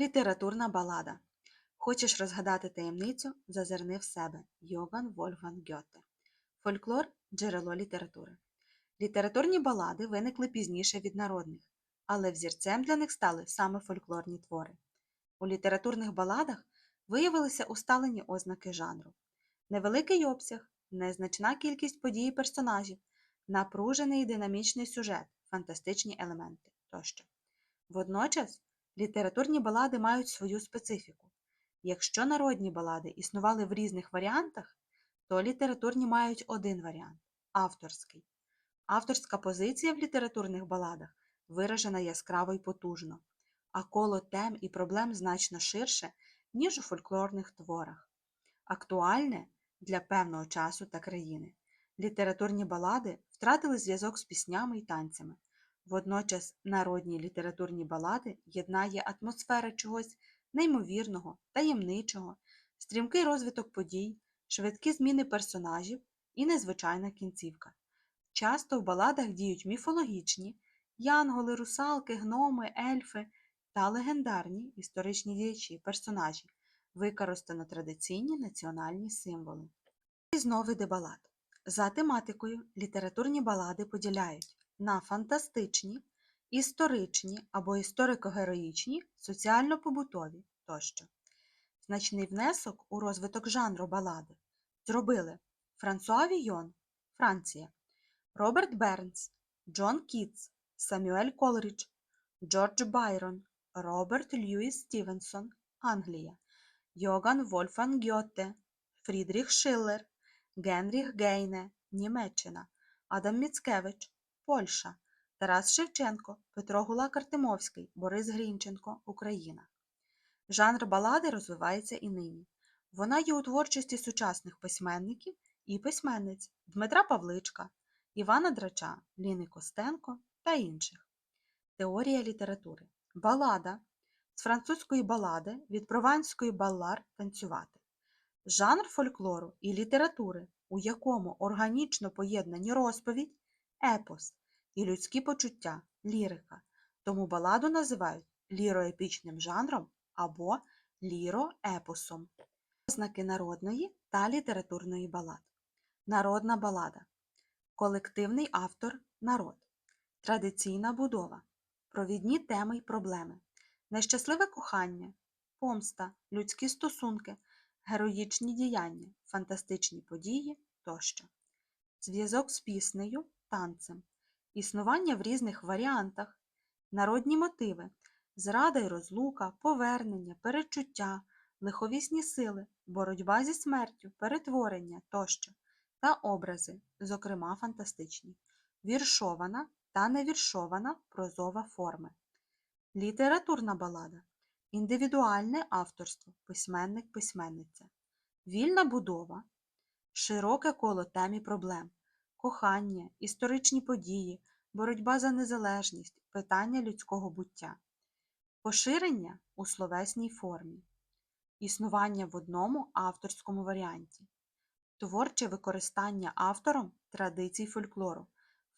Літературна балада. Хочеш розгадати таємницю? Зазирни в себе. Йоган Вольфган Гьоте. Фольклор джерело літератури. Літературні балади виникли пізніше від народних, але взірцем для них стали саме фольклорні твори. У літературних баладах виявилися усталені ознаки жанру. Невеликий обсяг, незначна кількість подій і персонажів, напружений і динамічний сюжет, фантастичні елементи тощо. Водночас літературні балади мають свою специфіку. Якщо народні балади існували в різних варіантах, то літературні мають один варіант авторський. Авторська позиція в літературних баладах виражена яскраво і потужно, а коло тем і проблем значно ширше, ніж у фольклорних творах. Актуальне для певного часу та країни. Літературні балади втратили зв'язок з піснями і танцями. Водночас народні літературні балади єднає атмосфера чогось неймовірного, таємничого, стрімкий розвиток подій, швидкі зміни персонажів і незвичайна кінцівка. Часто в баладах діють міфологічні янголи, русалки, гноми, ельфи та легендарні історичні діячі, персонажі, використано традиційні національні символи. Різновиди балад. За тематикою літературні балади поділяють на фантастичні, історичні або історико-героїчні, соціально-побутові тощо. Значний внесок у розвиток жанру балади зробили Франсуа Війон, Франція, Роберт Бернс, Джон Кітс, Самюель Колрідж, Джордж Байрон, Роберт Льюіс Стівенсон, Англія, Йоган Вольфан Гьотте, Фрідріх Шиллер, Генріх Гейне, Німеччина, Адам Міцкевич, Польща, Тарас Шевченко, Петро Гулак-Артемовський, Борис Грінченко, Україна. Жанр балади розвивається і нині. Вона є у творчості сучасних письменників і письменниць Дмитра Павличка, Івана Драча, Ліни Костенко та інших. Теорія літератури. Балада з французької балади від прованської баллар танцювати. Жанр фольклору і літератури, у якому органічно поєднані розповідь, епос і людські почуття, лірика. Тому баладу називають ліроепічним жанром або ліроепосом. Ознаки народної та літературної балад. Народна балада. Колективний автор народ. Традиційна будова. Провідні теми й проблеми. Нещасливе кохання, помста, людські стосунки, героїчні діяння, фантастичні події тощо. Зв'язок з піснею, танцем, існування в різних варіантах, народні мотиви, зрада й розлука, повернення, перечуття, лиховісні сили, боротьба зі смертю, перетворення тощо та образи, зокрема фантастичні, віршована та невіршована прозова форми. Літературна балада. Індивідуальне авторство, письменник-письменниця, вільна будова, широке коло тем і проблем, кохання, історичні події, боротьба за незалежність, питання людського буття, поширення у словесній формі, існування в одному авторському варіанті, творче використання автором традицій фольклору,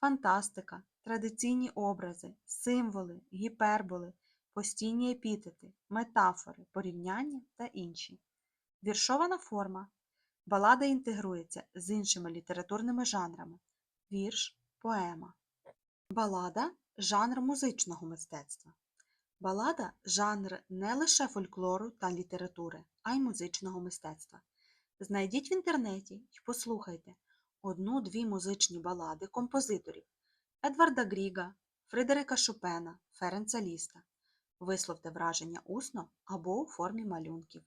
фантастика, традиційні образи, символи, гіперболи, постійні епітети, метафори, порівняння та інші. Віршована форма. Балада інтегрується з іншими літературними жанрами вірш, поема. Балада жанр музичного мистецтва. Балада жанр не лише фольклору та літератури, а й музичного мистецтва. Знайдіть в інтернеті і послухайте одну-дві музичні балади композиторів Едварда Гріга, Фредерика Шопена, Ференца Ліста. Висловте враження усно або у формі малюнків.